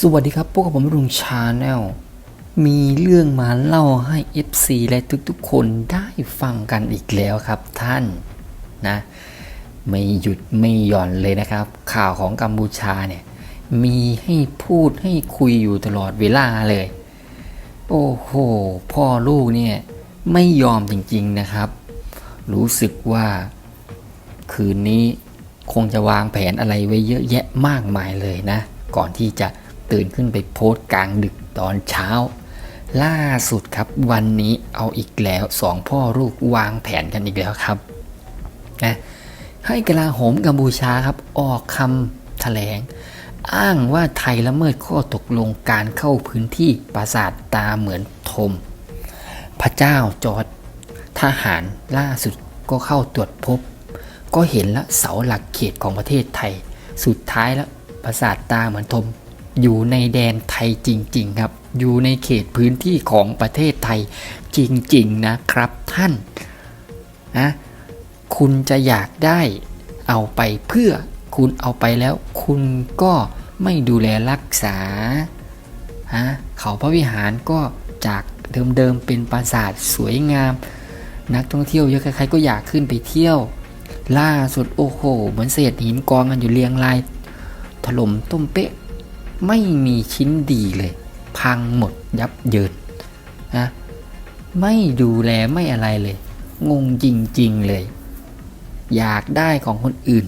สวัสดีครับ พวกผมรุงชาแนล มีเรื่องมาเล่าให้ FC และทุกๆ คนได้ฟังกันอีกแล้วครับท่านนะ ไม่หยุดไม่หย่อนเลยนะครับ ข่าวของกัมพูชาเนี่ย มีให้พูดให้คุยอยู่ตลอดเวลาเลย โอ้โห พ่อลูกเนี่ย ไม่ยอมจริงๆนะครับ รู้สึกว่า คืนนี้คงจะวางแผนอะไรไว้เยอะแยะมากมายเลยนะ ก่อนที่จะ ตื่นขึ้นไปโพสต์กลางดึกตอนเช้า ล่าสุดครับวันนี้เอาอีกแล้วสองพ่อลูกวางแผนกันอีกแล้วครับนะให้กลาโหมกัมพูชาครับออกคำแถลง อ้างว่าไทยละเมิดข้อตกลงการเข้าพื้นที่ปราสาทตาเหมือนทม พระเจ้าจอดทหารล่าสุดก็เข้าตรวจพบ ก็เห็นละเสาหลักเขตของประเทศไทย สุดท้ายแล้วปราสาทตาเหมือนทม อยู่ในแดนไทยจริง ๆ ครับ อยู่ในเขตพื้นที่ของประเทศไทยจริง ๆ นะครับท่านนะคุณจะอยากได้เอาไปเพื่อคุณเอาไปแล้ว คุณก็ไม่ดูแลรักษาฮะเขาพระวิหารก็จากเดิมๆเป็นปราสาทสวยงาม นักท่องเที่ยวเยอะใครๆก็อยากขึ้นไปเที่ยว ล่าสุดโอ้โห เหมือนเศษหินกองกันอยู่เรียงราย ถล่มต้มเป๊ะ ไม่มีชิ้นดีเลย พังหมดยับเยินนะไม่ดูแลไม่อะไรเลย งงจริงๆเลย อยากได้ของคนอื่น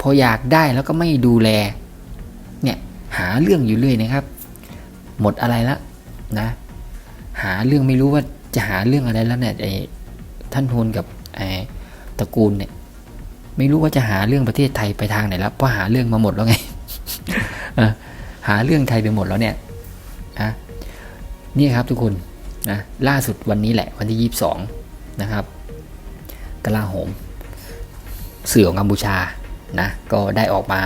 พออยากได้แล้วก็ไม่ดูแล เนี่ยหาเรื่องอยู่เรื่อยนะครับ หมดอะไรละนะ หาเรื่องไม่รู้ว่าจะหาเรื่องอะไรแล้วเนี่ยไอ้ท่านโทนกับไอ้ตระกูลเนี่ยไม่รู้ว่าจะหาเรื่องประเทศไทยไปทางไหนแล้วเพราะหาเรื่องมาหมดแล้วไง หาเรื่องไทยไปหมดแล้วเนี่ยนะนี่ครับทุกคนนะล่าสุดวันนี้แหละวันที่ 22 นะครับกลาโหมสื่อของกัมพูชานะก็ได้ออกมา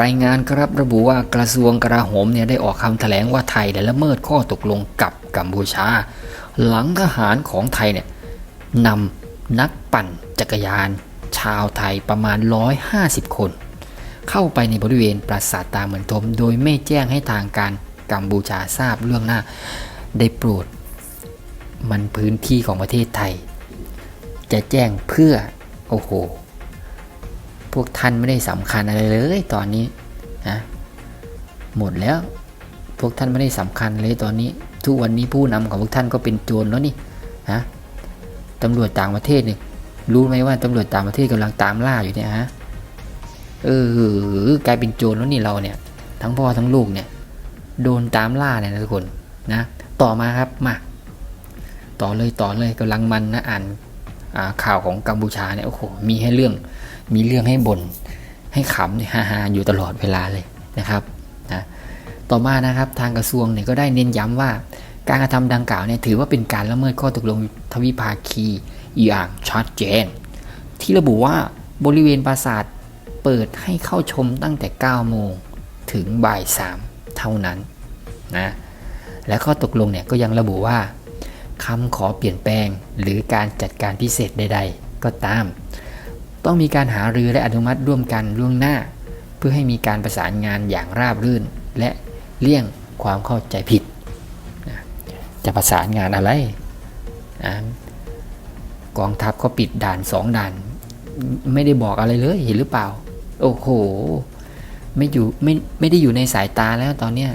รายงานครับระบุว่ากระทรวงกลาโหมเนี่ยได้ออกคำแถลงว่าไทยได้ละเมิดข้อตกลงกับกัมพูชา หลังทหารของไทยเนี่ยนำนักปั่นจักรยาน ชาวไทยประมาณ 150 คน เข้าไปในบริเวณปราสาทตาเหมือนทม โดยไม่แจ้งให้ทางการกัมพูชาทราบเรื่องหน้า ได้โปรด มันพื้นที่ของประเทศไทย จะแจ้งเพื่อโอ้โห พวกท่านไม่ได้สำคัญอะไรเลยตอนนี้นะหมดแล้ว พวกท่านไม่ได้สำคัญเลยตอนนี้ ทุกวันนี้ผู้นำของพวกท่านก็เป็นโจรแล้วนี่ฮะตำรวจต่างประเทศเนี่ยรู้ไหมว่าตำรวจต่างประเทศกำลังตามล่าอยู่เนี่ยฮะ เออกลายเป็นโจรแล้วนี่เราเนี่ย ทั้งพ่อทั้งลูกเนี่ย โดนตามล่าเนี่ยนะทุกคนนะ ต่อมาครับมา ต่อเลยต่อเลยกำลังมันนะอ่านาข่าวของกัมพูชาเนี่ยโอ้โหมีให้เรื่องมีเรื่องให้บน่นให้ขำเนี่ยฮาอยู่ตลอดเวลาเลยนะครับนะต่อมานะครับทางกระทรวงเนี่ยก็ได้เน้นย้ำว่า การกระทำดังกล่าวเนี่ยถือว่าเป็นการละเมิดข้อตกลงทวิภาคีอย่างชัดเจน ที่ระบุว่าบริเวณปราสาท เปิดให้เข้าชมตั้งแต่ 9 โมงถึงบ่าย 3 เท่านั้นนะและข้อตกลงเนี่ยก็ยังระบุว่าคำขอเปลี่ยนแปลงหรือการจัดการพิเศษใด ๆ ก็ตาม ต้องมีการหารือและอนุมัติร่วมกันล่วงหน้า เพื่อให้มีการประสานงานอย่างราบรื่น และเลี่ยงความเข้าใจผิดนะจะประสานงานอะไรนะกองทัพก็ปิดด่านสองด่าน ไม่ได้บอกอะไรเลยเห็นหรือเปล่า โอ้โห ไม่อยู่ไม่ไม่ได้อยู่ในสายตาแล้วตอนเนี้ย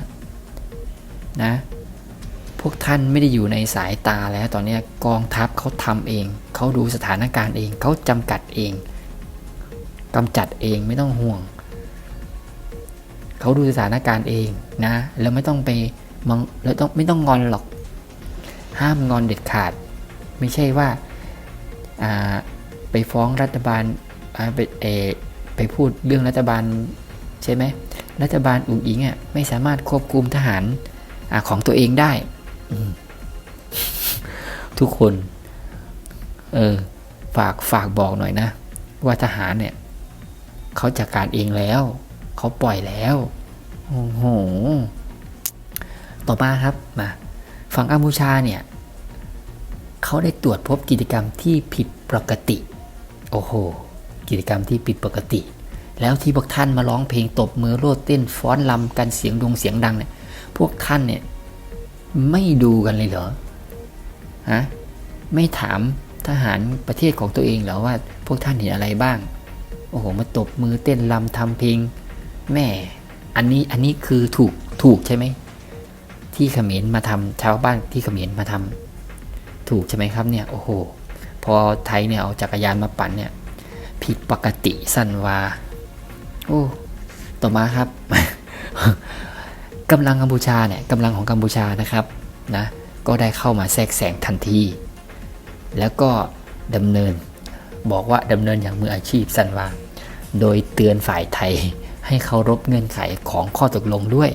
นะ พวกท่านไม่ได้อยู่ในสายตาแล้วตอนเนี้ยกองทัพเขาทำเอง เขาดูสถานการณ์เอง เขาจำกัดเองกำจัดเองไม่ต้องห่วง เขาดูสถานการณ์เองนะ แล้วไม่ต้องไปมองแล้วต้องไม่ต้องงอนหรอก ห้ามงอนเด็ดขาด ไม่ใช่ว่าอ่าไปฟ้องรัฐบาลไปเอ ไปพูดเรื่องรัฐบาลใช่ไหมรัฐบาลอุ๋งอิงอะไม่สามารถควบคุมทหารอของตัวเองได้ ทุกคนเออฝากฝากบอกหน่อยนะ ว่าทหารเนี่ยเขาจัดการเองแล้วเขาปล่อยแล้วโอ้โหต่อมาครับมาฝั่งกัมพูชาเนี่ยเขาได้ตรวจพบกิจกรรมที่ผิดปกติ โอ้โห กิจกรรมที่ผิดปกติ แล้วที่พวกท่านมาร้องเพลงตบมือโลดเต้นฟ้อนลำกันเสียงดงเสียงดังเนี่ยพวกท่านเนี่ยไม่ดูกันเลยเหรอฮะไม่ถามทหารประเทศของตัวเองเหรอว่า พวกท่านเห็นอะไรบ้าง โอ้โหมาตบมือเต้นลำทำเพลงแม่อันนี้อันนี้คือถูกถูกใช่ไหมที่เขมรมาทำชาวบ้านที่เขมรมาทำถูกใช่ไหมครับเนี่ยโอ้โห พอไทยเนี่ยเอาจักรยานมาปั่นเนี่ย ผิดปกติสันวา โอ้ ต่อมาครับกำลังกัมพูชาเนี่ยกำลังของกัมพูชานะครับนะก็ได้เข้ามาแทรกแซงทันที แล้วก็ดำเนินบอกว่าดำเนินอย่างมืออาชีพสันวาโดยเตือนฝ่ายไทยให้เคารพเงื่อนไขของข้อตกลงด้วย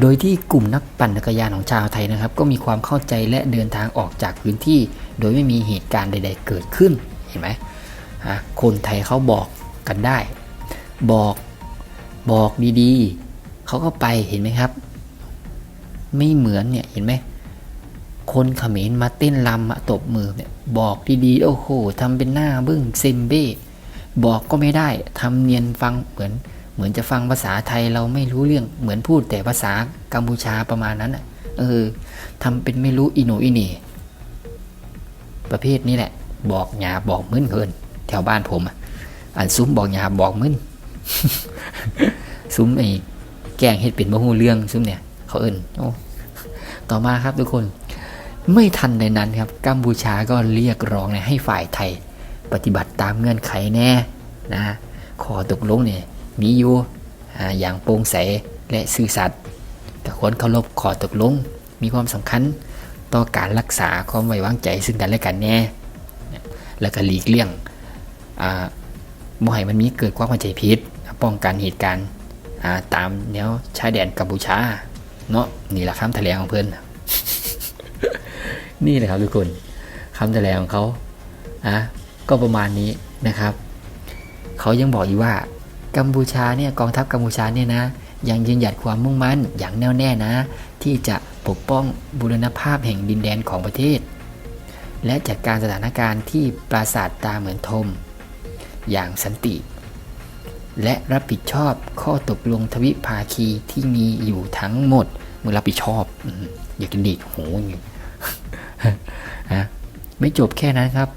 โดยที่กลุ่มนักปั่นจักรยานของชาวไทยนะครับ ก็มีความเข้าใจและเดินทางออกจากพื้นที่ โดยไม่มีเหตุการณ์ใด ๆ เกิดขึ้น เห็นไหม คนไทยเขาบอกกันได้ บอกบอกดีๆ เขาก็ไปเห็นไหมครับ ไม่เหมือนเนี่ยเห็นไหมคนเขมรมาเต้นรำมาตบมือเนี่ยบอกดีๆโอ้โหทำเป็นหน้าบึ้งเซมเบ้บอกก็ไม่ได้ทำเนียนฟังเหมือนเหมือนจะฟังภาษาไทยเราไม่รู้เรื่องเหมือนพูดแต่ภาษากัมพูชาประมาณนั้นเออทำเป็นไม่รู้อิโนอิน่ประเภทนี้แหละ บอกหยาบอกมึนเกิน แถวบ้านผมอะอันซุ้มบอกหยาบอกมึนซุ้มไอ้แกล้งเฮ็ดเป็นบ่ฮู้เรื่องซุ้มเนี่ย เขาเอิ้นโอ้ต่อมาครับทุกคน ไม่ทันในนั้นครับ กัมพูชาก็เรียกร้องเนี่ยให้ฝ่ายไทย ปฏิบัติตามเงื่อนไขแน่นะขอตกลงเนี่ยมีอยู่อย่างโปร่งใสและซื่อสัตย์แต่คนเคารพขอตกลง มีความสำคัญต่อการรักษาความไว้วางใจซึ่งกันและกันแน่ แล้วก็หลีกเลี่ยง บ่ให้มันมีเกิดความเข้าใจผิดป้องกันเหตุการณ์ตามแนวชายแดนกัมพูชาเนาะนี่แหละคำแถลงของเพื่อนนี่แหละครับทุกคนคำแถลงของเขาอะก็ประมาณนี้นะครับ เขายังบอกอีกว่ากัมพูชาเนี่ยกองทัพกัมพูชาเนี่ยนะ ยังยืนหยัดความมุ่งมั่นอย่างแน่วแน่นะ ที่จะปกป้องบูรณภาพแห่งดินแดนของประเทศ และจัดการสถานการณ์ที่ปราสาทตาเหมือนทม อย่างสันติ และรับผิดชอบข้อตกลงทวิภาคีที่มีอยู่ทั้งหมดมึงรับผิดชอบอมอยากจะดีดหูอย่างงี้ฮะไม่จบแค่นั้นครับ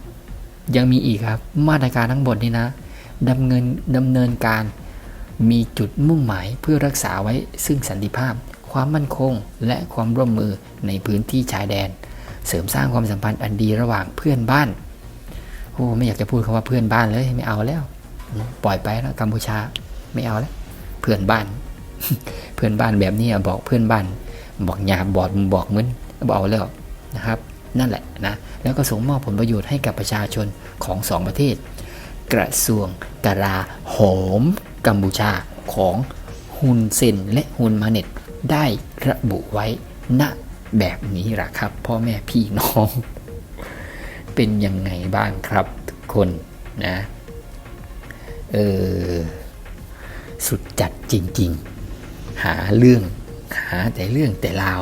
ยังมีอีกครับ มาตรการทั้งหมดนี้นะดำเนินดำเนินการมีจุดมุ่งหมายเพื่อรักษาไว้ซึ่งสันติภาพ ความมั่นคง และความร่วมมือในพื้นที่ชายแดน เสริมสร้างความสัมพันธ์อันดีระหว่างเพื่อนบ้าน โอ้ไม่อยากจะพูดคำว่าเพื่อนบ้านเลยไม่เอาแล้ว ปล่อยไปแล้วกัมพูชาไม่เอาแล้ว เพื่อนบ้าน เพื่อนบ้านแบบนี้บอกเพื่อนบ้าน บอกหยาบบอกบอกมึนบอกเอาแล้วนะครับ นั่นแหละนะ แล้วก็ส่งมอบผลประโยชน์ให้กับประชาชนของสองประเทศ กระทรวงกลาโหมกัมพูชาของฮุนเซนและฮุนมาเน็ตได้ระบุไว้ณแบบนี้แหละครับ พ่อแม่พี่น้อง เป็นยังไงบ้างครับทุกคนนะเออสุดจัดจริง ๆ หาเรื่องหาแต่เรื่องแต่ราว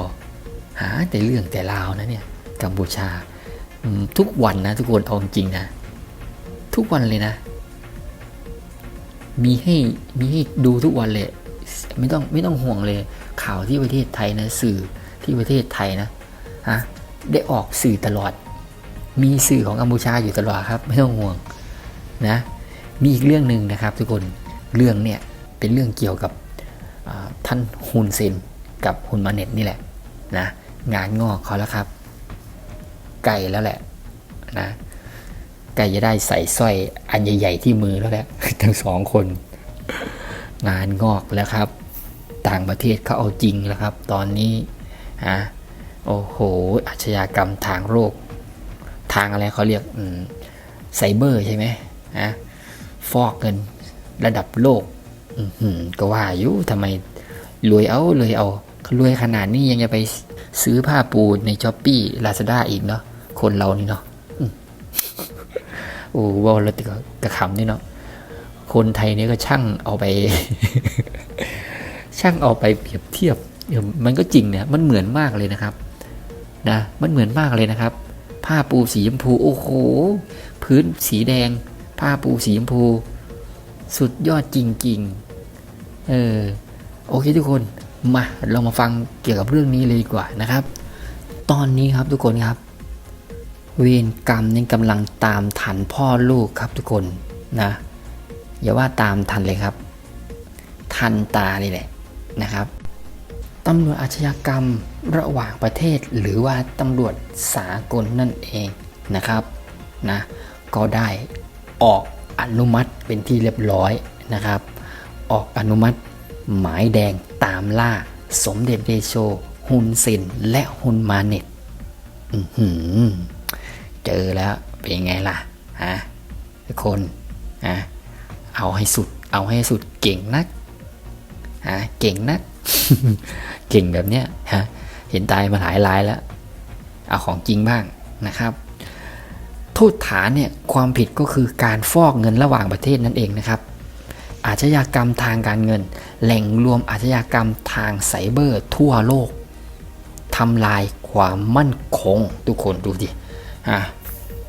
หาแต่เรื่องแต่ราวนะเนี่ยกัมพูชาทุกวันนะทุกคนเอาจริงนะทุกวันเลยนะ มีให้มีให้ดูทุกวันเลย ไม่ต้องไม่ต้องห่วงเลย ข่าวที่ประเทศไทยนะ สื่อที่ประเทศไทยนะฮะได้ออกสื่อตลอด มีสื่อของกัมพูชาอยู่ตลอดครับ ไม่ต้องห่วงนะ มีอีกเรื่องหนึ่งนะครับ ทุกคนเรื่องเนี่ยเป็นเรื่องเกี่ยวกับท่านฮุนเซนกับฮุนมาเน็ตนี่แหละนะงานงอกเขาแล้วครับ ไก่แล้วแหละนะไก่จะได้ใส่สร้อยอันใหญ่ๆที่มือแล้วแหละทั้งสองคน งานงอกแล้วครับ ต่างประเทศเขาเอาจริงแล้วครับ ตอนนี้ฮะโอ้โหอาชญากรรมทางโลก ทางอะไรเขาเรียกไซเบอร์ใช่ไหมฮะฟอกเงินระดับโลกก็ว่าอยู่ทำไมรวยเอาเลยเอารวยขนาดนี้ยังจะไปซื้อผ้าปูในช้อปปี้ลาซาด้าอีกเนาะคนเรานี่เนาะโอ้ว่าแล้วติกระขำนี่เนาะคนไทยนี่ก็ช่างเอาไป ช่างเอาไปเปรียบเทียบเออมันก็จริงเนี่ยมันเหมือนมากเลยนะครับนะมันเหมือนมากเลยนะครับ ผ้าปูสีชมพู โอ้โห พื้นสีแดง ผ้าปูสีชมพู สุดยอดจริงๆ เออ โอเคทุกคน มาเรามาฟังเกี่ยวกับเรื่องนี้เลยดีกว่านะครับ ตอนนี้ครับทุกคนครับ เวรกรรมนี่กำลังตามทันพ่อลูกครับทุกคนนะ อย่าว่าตามทันเลยครับ ทันตานี่แหละนะครับตำรวจอาชญากรรม ระหว่างประเทศหรือว่าตำรวจสากลนั่นเองนะครับนะก็ได้ออกอนุมัติเป็นที่เรียบร้อยนะครับ ออกอนุมัติหมายแดงตามล่า สมเด็จเดโชฮุนเซนและฮุนมาเน็ตเจอแล้วเป็นไงล่ะฮะทุกคนฮะเอาให้สุด เอาให้สุดเก่งนักฮะเก่งนัก เก่งแบบเนี้ยฮะ เห็นตายมาหลายรายแล้ว เอาของจริงบ้างนะครับ โทษฐานเนี่ยความผิดก็คือการฟอกเงินระหว่างประเทศนั่นเองนะครับ อาชญากรรมทางการเงิน แหล่งรวมอาชญากรรมทางไซเบอร์ทั่วโลกทำลายความมั่นคงทุกคนดูดิอะ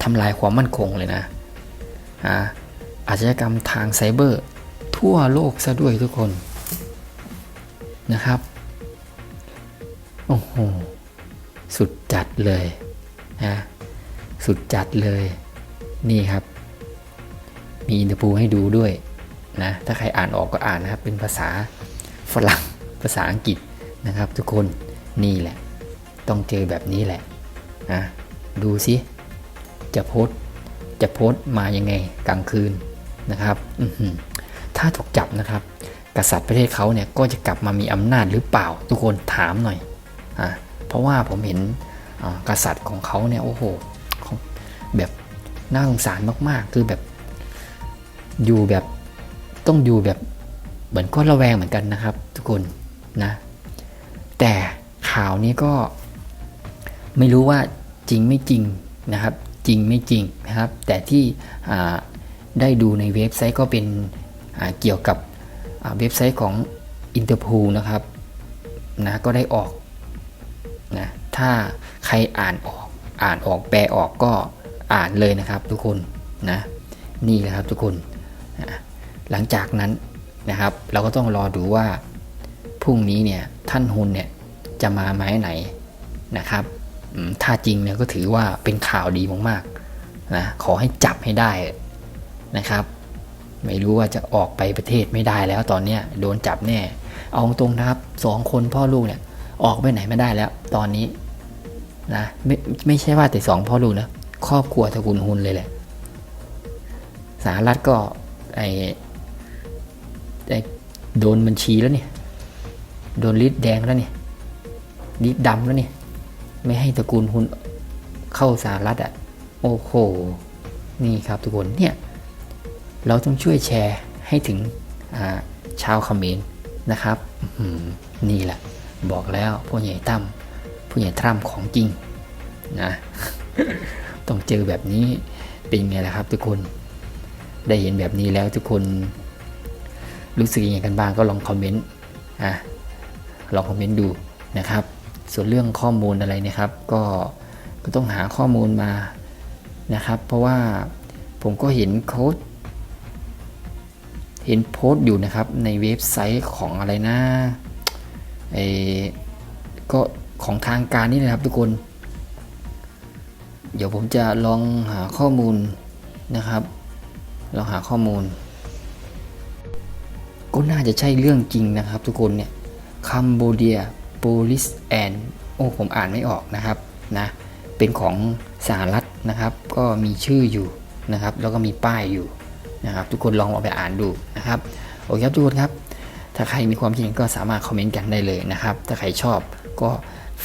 ทำลายความมั่นคงเลยนะอะอาชญากรรมทางไซเบอร์ ทั่วโลกซะด้วยทุกคนนะครับ โอ้โห สุดจัดเลยนะสุดจัดเลย นี่ครับ มีอินเตอร์พูให้ดูด้วยนะ ถ้าใครอ่านออกก็อ่านนะครับ เป็นภาษาฝรั่ง ภาษาอังกฤษนะครับ ทุกคน นี่แหละ ต้องเจอแบบนี้แหละนะดูสิจะโพสจะโพสมายังไงกลางคืนนะครับถ้าถูกจับนะครับ กษัตริย์ประเทศเขาเนี่ยก็จะกลับมามีอำนาจหรือเปล่า ทุกคนถามหน่อย อะเพราะว่าผมเห็นกษัตริย์ของเขาเนี่ยโอ้โหแบบน่าสงสารมากๆ คือแบบอยู่แบบต้องอยู่แบบเหมือนก็ระแวงเหมือนกันนะครับ ทุกคนนะ แต่ข่าวนี้ก็ไม่รู้ว่าจริงไม่จริงนะครับ จริงไม่จริงนะครับ แต่ที่ได้ดูในเว็บไซต์ก็เป็นเกี่ยวกับเว็บไซต์ของ Interpol นะครับนะก็ได้ออก นะถ้าใครอ่านออกอ่านออกแปลออกก็อ่านเลยนะครับทุกคนนะนี่แหละครับทุกคนนะหลังจากนั้นนะครับ เราก็ต้องรอดูว่าพรุ่งนี้เนี่ยท่านฮุนเนี่ยจะมาไหมไหนนะครับถ้าจริงเนี่ยก็ถือว่าเป็นข่าวดีมากๆนะขอให้จับให้ได้นะครับ ไม่รู้ว่าจะออกไปประเทศไม่ได้แล้วตอนเนี้ยโดนจับแน่ เอาตรงนะครับสองคนพ่อลูกเนี่ย ออกไปไหนไม่ได้แล้ว ตอนนี้นะไม่ไม่ใช่ว่าแต่สองพ่อลูกนะครอบครัวตระกูลฮุนเลยแหละสหรัฐก็ไอไอโดนบัญชีแล้วเนี่ยโดนลิดแดงแล้วเนี่ยลิดดำแล้วเนี่ยไม่ให้ตระกูลฮุนเข้าสหรัฐอะโอ้โหนี่ครับทุกคนเนี่ยเราต้องช่วยแชร์ให้ถึงชาวเขมรนะครับนี่แหละ บอกแล้วผู้ใหญ่ตั้มผู้ใหญ่ทรัมของจริงนะต้องเจอแบบนี้เป็นไงล่ะครับทุกคนได้เห็นแบบนี้แล้วทุกคนรู้สึกยังไงกันบ้างก็ลองคอมเมนต์อะลองคอมเมนต์ดูนะครับ ส่วนเรื่องข้อมูลอะไรนะครับ ก็ก็ต้องหาข้อมูลมานะครับ เพราะว่าผมก็เห็นโค้ดเห็นโพสต์อยู่นะครับในเว็บไซต์ของอะไรนะ ไอ้ก็ของทางการนี่นะครับทุกคน เดี๋ยวผมจะลองหาข้อมูลนะครับลองหาข้อมูล ก็น่าจะใช่เรื่องจริงนะครับ ทุกคนเนี่ยคัมโบเดีย Police and โอ้ผมอ่านไม่ออกนะครับนะเป็นของสหรัฐนะครับ ก็มีชื่ออยู่นะครับ แล้วก็มีป้ายอยู่นะครับ ทุกคนลองเอาไปอ่านดูนะครับ โอเคครับทุกคนครับ ถ้าใครมีความคิดเห็นก็สามารถคอมเมนต์กันได้เลยนะครับ ถ้าใครชอบก็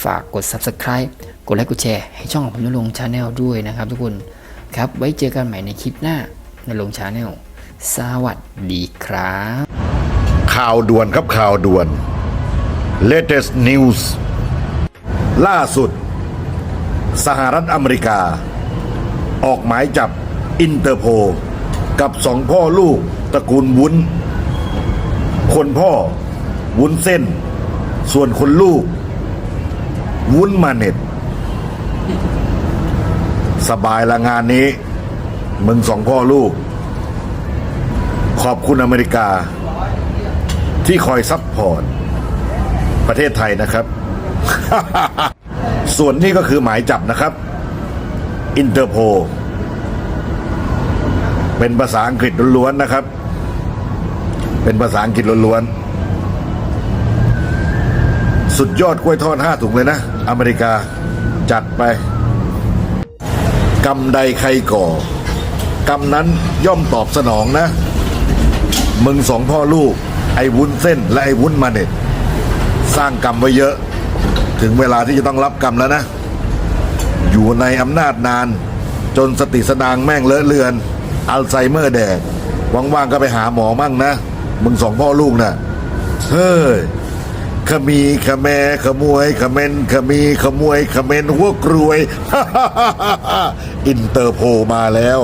ฝากกด subscribe กดไลค์กดแชร์ให้ช่องของผมนลงชาแนลด้วยนะครับ ทุกคนครับไว้เจอกันใหม่ในคลิปหน้านลงชาแนลสวัสดีครับ ข่าวด่วนครับข่าวด่วน latest news ล่าสุด สหรัฐอเมริกา ออกหมายจับอินเตอร์โพลกับสองพ่อลูกตระกูลวุ้น คนพ่อ วุ้นเส้น ส่วนคนลูก วุ้นมาเน็ต สบายละงานนี้ มึงสองพ่อลูก ขอบคุณอเมริกา ที่คอยซัพพอร์ตประเทศไทยนะครับ ส่วนนี้ก็คือหมายจับนะครับ อินเตอร์โพเป็นภาษาอังกฤษล้วนๆนะครับ เป็นภาษาอังกฤษล้วนๆ สุดยอดกล้วยทอดห้าถุงเลยนะ อเมริกาจัดไป กรรมใดใครก่อ กรรมนั้นย่อมตอบสนองนะ มึงสองพ่อลูก ไอ้วุ้นเส้นและไอ้วุ้นมาเน็ตสร้างกรรมไว้เยอะ ถึงเวลาที่จะต้องรับกรรมแล้วนะ อยู่ในอำนาจนาน จนสติสนางแม่งเลอะเลือน อัลไซเมอร์แดกว่างๆก็ไปหาหมอมั่งนะ มึงสองพ่อลูกนะเฮ้ยขมีขแมขมวยขเมนขมีขมวยขเมนหัวกรวย อินเตอร์โพมาแล้ว